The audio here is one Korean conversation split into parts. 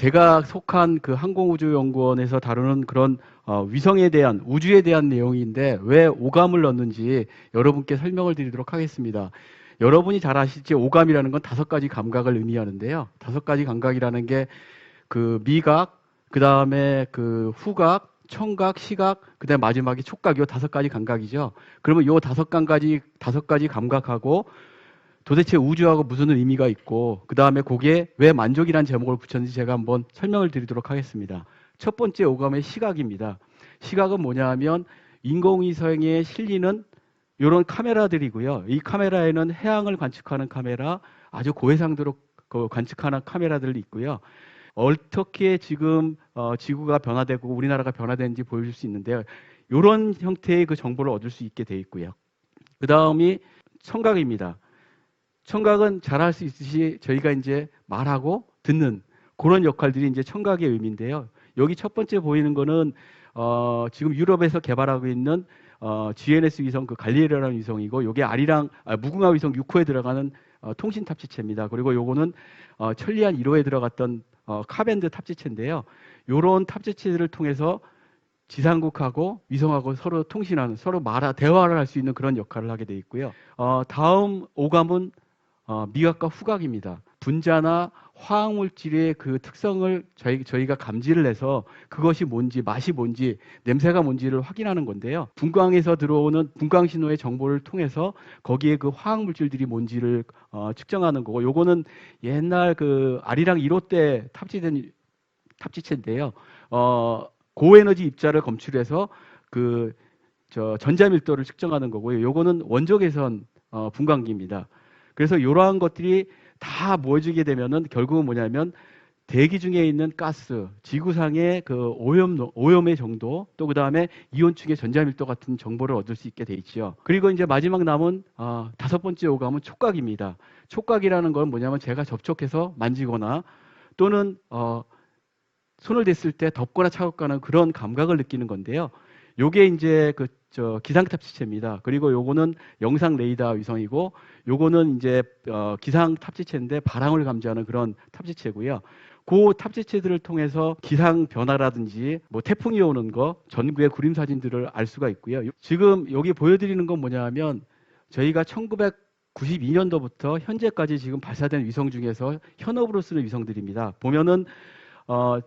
제가 속한 그 항공우주연구원에서 다루는 그런 어, 위성에 대한 우주에 대한 내용인데 왜 오감을 넣는지 여러분께 설명을 드리도록 하겠습니다. 여러분이 잘 아시지 오감이라는 건 다섯 가지 감각을 의미하는데요. 다섯 가지 감각이라는 게 그 미각, 그 다음에 그 후각, 청각, 시각, 그 다음에 마지막에 촉각, 요 다섯 가지 감각이죠. 그러면 요 다섯 가지, 다섯 가지 감각하고 도대체 우주하고 무슨 의미가 있고, 그 다음에 거기에 왜 만족이라는 제목을 붙였는지 제가 한번 설명을 드리도록 하겠습니다. 첫 번째 오감의 시각입니다. 시각은 뭐냐 하면 인공위성에 실리는 이런 카메라들이고요. 이 카메라에는 해양을 관측하는 카메라, 아주 고해상도로 그 관측하는 카메라들이 있고요. 어떻게 지금 어, 지구가 변화되고 우리나라가 변화되는지 보여줄 수 있는데요. 이런 형태의 그 정보를 얻을 수 있게 돼 있고요. 그 다음이 청각입니다. 청각은 잘알수 있듯이 저희가 이제 말하고 듣는 그런 역할들이 이제 청각의 의미인데요. 여기 첫 번째 보이는 거는 어, 지금 유럽에서 개발하고 있는 어, GNS 위성 그 갈리레오라는 위성이고 요게 아리랑 아, 무궁화 위성 6호에 들어가는 어, 통신 탑재체입니다. 그리고 요거는 어, 천리안 1호에 들어갔던 어, 카밴드 탑재체인데요. 요런 탑재체들을 통해서 지상국하고 위성하고 서로 통신하는 서로 말하 대화를 할 수 있는 그런 역할을 하게 돼 있고요. 어, 다음 오감은 어, 미각과 후각입니다. 분자나 화학 물질의 그 특성을 저희, 저희가 감지를 해서 그것이 뭔지, 맛이 뭔지, 냄새가 뭔지를 확인하는 건데요. 분광에서 들어오는 분광 신호의 정보를 통해서 거기에 그 화학 물질들이 뭔지를 어, 측정하는 거고, 요거는 옛날 그 아리랑 1호 때 탑재된 탑재체인데요. 어, 고에너지 입자를 검출해서 그 저 전자밀도를 측정하는 거고요. 요거는 원적외선 어, 분광기입니다. 그래서 이러한 것들이 다 모여지게 되면은 결국은 뭐냐면 대기 중에 있는 가스, 지구상의 그 오염 오염의 정도, 또 그 다음에 이온층의 전자밀도 같은 정보를 얻을 수 있게 돼 있죠. 그리고 이제 마지막 남은 어, 다섯 번째 오감은 촉각입니다. 촉각이라는 건 뭐냐면 제가 접촉해서 만지거나 또는 어, 손을 댔을 때 덥거나 차갑거나 그런 감각을 느끼는 건데요. 요게 이제 그 저 기상 탑재체입니다. 그리고 요거는 영상 레이더 위성이고 요거는 이제 어 기상 탑재체인데 바람을 감지하는 그런 탑재체고요. 그 탑재체들을 통해서 기상 변화라든지 뭐 태풍이 오는 거 전구의 구름 사진들을 알 수가 있고요. 지금 여기 보여드리는 건 뭐냐면 저희가 1992년도부터 현재까지 지금 발사된 위성 중에서 현업으로 쓰는 위성들입니다. 보면은 어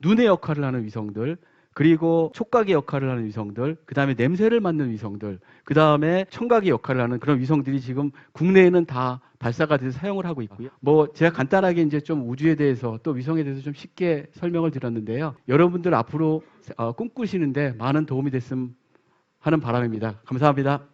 눈의 역할을 하는 위성들, 그리고 촉각의 역할을 하는 위성들, 그 다음에 냄새를 맡는 위성들, 그 다음에 청각의 역할을 하는 그런 위성들이 지금 국내에는 다 발사가 돼서 사용을 하고 있고요. 뭐 제가 간단하게 이제 좀 우주에 대해서 또 위성에 대해서 좀 쉽게 설명을 드렸는데요. 여러분들 앞으로 어, 꿈꾸시는데 많은 도움이 됐음 하는 바람입니다. 감사합니다.